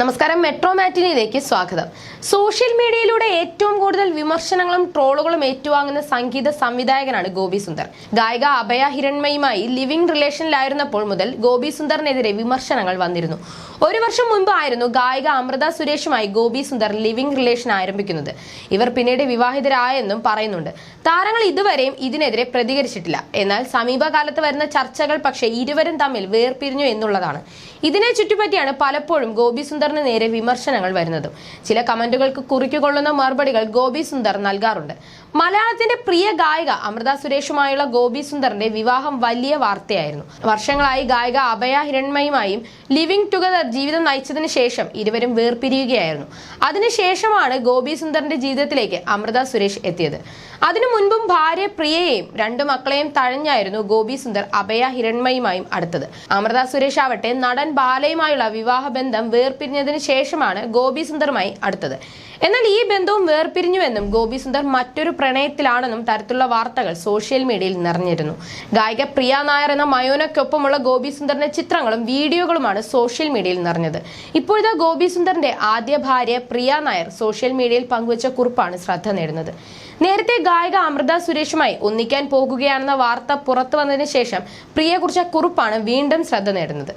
നമസ്കാരം മെട്രോ മാറ്റിനിയിലേക്ക് സ്വാഗതം. സോഷ്യൽ മീഡിയയിലൂടെ ഏറ്റവും കൂടുതൽ വിമർശനങ്ങളും ട്രോളുകളും ഏറ്റുവാങ്ങുന്ന സംഗീത സംവിധായകനാണ് ഗോപി സുന്ദർ. ഗായിക അഭയ ഹിരൺമയുമായി ലിവിംഗ് റിലേഷനിലായിരുന്നപ്പോൾ മുതൽ ഗോപി സുന്ദറിനെതിരെ വിമർശനങ്ങൾ വന്നിരുന്നു. ഒരു വർഷം മുൻപായിരുന്നു ഗായിക അമൃത സുരേഷുമായി ഗോപി സുന്ദർ ലിവിംഗ് റിലേഷൻ ആരംഭിക്കുന്നത്. ഇവർ പിന്നീട് വിവാഹിതരായെന്നും പറയുന്നുണ്ട്. താരങ്ങൾ ഇതുവരെയും ഇതിനെതിരെ പ്രതികരിച്ചിട്ടില്ല. എന്നാൽ സമീപകാലത്ത് വരുന്ന ചർച്ചകൾ പക്ഷേ ഇരുവരും തമ്മിൽ വേർപിരിഞ്ഞു എന്നുള്ളതാണ്. ഇതിനെ ചുറ്റിപ്പറ്റിയാണ് പലപ്പോഴും ഗോപി സുന്ദറിന് നേരെ വിമർശനങ്ങൾ വരുന്നതും. ചില കമന്റുകൾക്ക് കുറിക്കുകൊള്ളുന്ന മറുപടികൾ ഗോപി സുന്ദർ നൽകാറുണ്ട്. മലയാളത്തിന്റെ പ്രിയ ഗായിക അമൃത സുരേഷുമായുള്ള ഗോപി സുന്ദറിന്റെ വിവാഹം വലിയ വാർത്തയായിരുന്നു. വർഷങ്ങളായി ഗായിക അഭയ ഹിരൺമയുമായും ലിവിംഗ് ടുഗദർ ജീവിതം നയിച്ചതിന് ശേഷം ഇരുവരും വേർപിരിയുകയായിരുന്നു. അതിനുശേഷമാണ് ഗോപി സുന്ദറിന്റെ ജീവിതത്തിലേക്ക് അമൃത സുരേഷ് എത്തിയത്. അതിനു മുൻപും ഭാര്യ പ്രിയയെയും രണ്ടു മക്കളെയും തഴഞ്ഞായിരുന്നു ഗോപി സുന്ദർ അഭയ ഹിരൺമയുമായും അടുത്തത്. അമൃത സുരേഷ് ആവട്ടെ നടൻ ബാലയുമായുള്ള വിവാഹ ബന്ധം വേർപിരിഞ്ഞതിന് ശേഷമാണ് ഗോപി സുന്ദറുമായി അടുത്തത്. എന്നാൽ ഈ ബന്ധവും വേർപിരിഞ്ഞുവെന്നും ഗോപി സുന്ദർ മറ്റൊരു പ്രണയത്തിലാണെന്നും തരത്തിലുള്ള വാർത്തകൾ സോഷ്യൽ മീഡിയയിൽ നിറഞ്ഞിരുന്നു. ഗായിക പ്രിയ നായർ എന്ന മയോനയ്ക്കൊപ്പമുള്ള ഗോപി സുന്ദറിന്റെ ചിത്രങ്ങളും വീഡിയോകളുമാണ് സോഷ്യൽ മീഡിയയിൽ നിറഞ്ഞത്. ഇപ്പോഴത്തെ ഗോപി സുന്ദറിന്റെ ആദ്യ ഭാര്യ പ്രിയ നായർ സോഷ്യൽ മീഡിയയിൽ പങ്കുവച്ച കുറിപ്പാണ് ശ്രദ്ധ നേടുന്നത്. നേരത്തെ ഗായിക അമൃത സുരേഷുമായി ഒന്നിക്കാൻ പോകുകയാണെന്ന വാർത്ത പുറത്തു വന്നതിന് ശേഷം പ്രിയയെക്കുറിച്ച കുറിപ്പാണ് വീണ്ടും ശ്രദ്ധ നേടുന്നത്.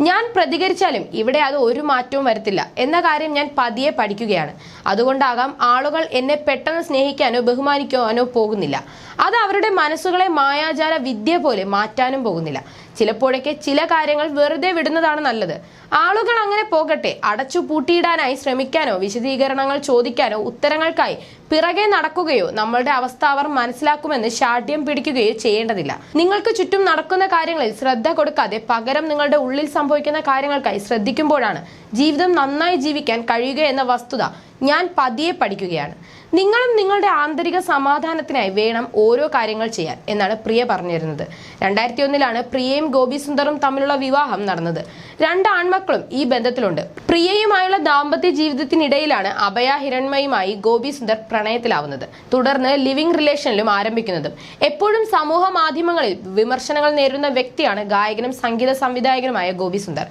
ഞാൻ പ്രതികരിച്ചാലും ഇവിടെ അത് ഒരു മാറ്റവും വരത്തില്ല എന്ന കാര്യം ഞാൻ പതിയെ പഠിക്കുകയാണ്. അതുകൊണ്ടാകാം ആളുകൾ എന്നെ പെട്ടെന്ന് സ്നേഹിക്കാനോ ബഹുമാനിക്കാനോ പോകുന്നില്ല. അത് അവരുടെ മനസ്സുകളെ മായാജാല വിദ്യ പോലെ മാറ്റാനും പോകുന്നില്ല. ചിലപ്പോഴൊക്കെ ചില കാര്യങ്ങൾ വെറുതെ വിടുന്നതാണ് നല്ലത്. ആളുകൾ അങ്ങനെ പോകട്ടെ അടച്ചു പൂട്ടിയിടാനായി ശ്രമിക്കാനോ വിശദീകരണങ്ങൾ ചോദിക്കാനോ ഉത്തരങ്ങൾക്കായി പിറകെ നടക്കുകയോ നമ്മളുടെ അവസ്ഥ അവർ മനസ്സിലാക്കുമെന്ന് ശാഠ്യം പിടിക്കുകയോ ചെയ്യേണ്ടതില്ല. നിങ്ങൾക്ക് ചുറ്റും നടക്കുന്ന കാര്യങ്ങളിൽ ശ്രദ്ധ കൊടുക്കാതെ പകരം നിങ്ങളുടെ ഉള്ളിൽ സംഭവിക്കുന്ന കാര്യങ്ങൾക്കായി ശ്രദ്ധിക്കുമ്പോഴാണ് ജീവിതം നന്നായി ജീവിക്കാൻ കഴിയുക എന്ന വസ്തുത ഞാൻ പതിയെ പഠിക്കുകയാണ്. നിങ്ങളും നിങ്ങളുടെ ആന്തരിക സമാധാനത്തിനായി വേണം ഓരോ കാര്യങ്ങൾ ചെയ്യാൻ എന്നാണ് പ്രിയ പറഞ്ഞിരുന്നത്. രണ്ടായിരത്തി ഒന്നിലാണ് പ്രിയയും ഗോപി സുന്ദറും തമ്മിലുള്ള വിവാഹം നടന്നത്. രണ്ട് ആൺമക്കളും ഈ ബന്ധത്തിലുണ്ട്. പ്രിയയുമായുള്ള ദാമ്പത്യ ജീവിതത്തിനിടയിലാണ് അഭയ ഹിരൺമയുമായി ഗോപി സുന്ദർ പ്രണയത്തിലാവുന്നത്. തുടർന്ന് ലിവിംഗ് റിലേഷനിലും ആരംഭിക്കുന്നതും. എപ്പോഴും സമൂഹ മാധ്യമങ്ങളിൽ വിമർശനങ്ങൾ നേരിടുന്ന വ്യക്തിയാണ് ഗായകനും സംഗീത സംവിധായകനുമായ ഗോപി സുന്ദർ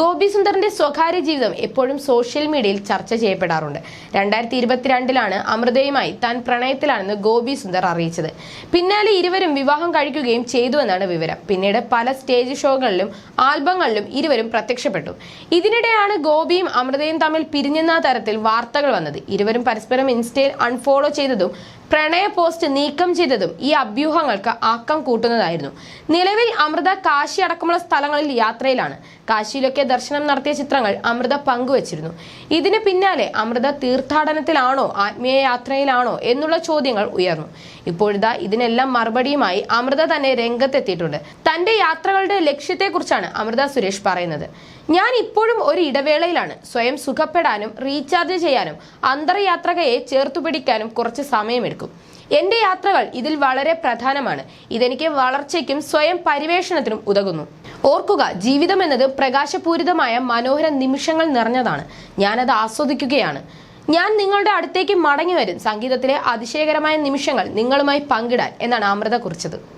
ഗോപി സുന്ദറിന്റെ സ്വകാര്യ ജീവിതം എപ്പോഴും സോഷ്യൽ മീഡിയയിൽ ചർച്ച ചെയ്യപ്പെടാറുണ്ട്. രണ്ടായിരത്തി ഇരുപത്തിരണ്ടിലാണ് അമൃതയുമായി താൻ പ്രണയത്തിലാണെന്ന് ഗോപി സുന്ദർ അറിയിച്ചത്. പിന്നാലെ ഇരുവരും വിവാഹം കഴിക്കുകയും ചെയ്തുവെന്നാണ് വിവരം. പിന്നീട് പല സ്റ്റേജ് ഷോകളിലും ആൽബങ്ങളിലും ഇരുവരും പ്രത്യക്ഷപ്പെട്ടു. ഇതിനിടെയാണ് ഗോപിയും അമൃതയും തമ്മിൽ പിരിഞ്ഞെന്ന തരത്തിൽ വാർത്തകൾ വന്നത്. ഇരുവരും പരസ്പരം ഇൻസ്റ്റയിൽ അൺഫോളോ ചെയ്തതും പ്രണയ പോസ്റ്റ് നീക്കം ചെയ്തതും ഈ അഭ്യൂഹങ്ങൾക്ക് ആക്കം കൂട്ടുന്നതായിരുന്നു. നിലവിൽ അമൃത കാശി അടക്കമുള്ള സ്ഥലങ്ങളിൽ യാത്രയിലാണ്. കാശിയിലൊക്കെ ദർശനം നടത്തിയ ചിത്രങ്ങൾ അമൃത പങ്കുവച്ചിരുന്നു. ഇതിന് പിന്നാലെ അമൃത തീർത്ഥാടനത്തിലാണോ ആത്മീയ യാത്രയിലാണോ എന്നുള്ള ചോദ്യങ്ങൾ ഉയർന്നു. ഇപ്പോഴിതാ ഇതിനെല്ലാം മറുപടിയുമായി അമൃത തന്നെ രംഗത്തെത്തിയിട്ടുണ്ട്. തന്റെ യാത്രകളുടെ ലക്ഷ്യത്തെക്കുറിച്ചാണ് അമൃത സുരേഷ് പറയുന്നത്. ഞാൻ ഇപ്പോഴും ഒരു ഇടവേളയിലാണ്. സ്വയം സുഖപ്പെടാനും റീചാർജ് ചെയ്യാനും അന്തർയാത്രകയെ ചേർത്തു പിടിക്കാനും കുറച്ച് സമയമെടുക്കും. എന്റെ യാത്രകൾ ഇതിൽ വളരെ പ്രധാനമാണ്. ഇതെനിക്ക് വളർച്ചയ്ക്കും സ്വയം പരിവേഷണത്തിനും ഉതകുന്നു. ഓർക്കുക ജീവിതം എന്നത് പ്രകാശപൂരിതമായ മനോഹര നിമിഷങ്ങൾ നിറഞ്ഞതാണ്. ഞാനത് ആസ്വദിക്കുകയാണ്. ഞാൻ നിങ്ങളുടെ അടുത്തേക്ക് മടങ്ങി വരും സംഗീതത്തിലെ അതിശയകരമായ നിമിഷങ്ങൾ നിങ്ങളുമായി പങ്കിടാൻ എന്നാണ് അമൃത കുറിച്ചത്.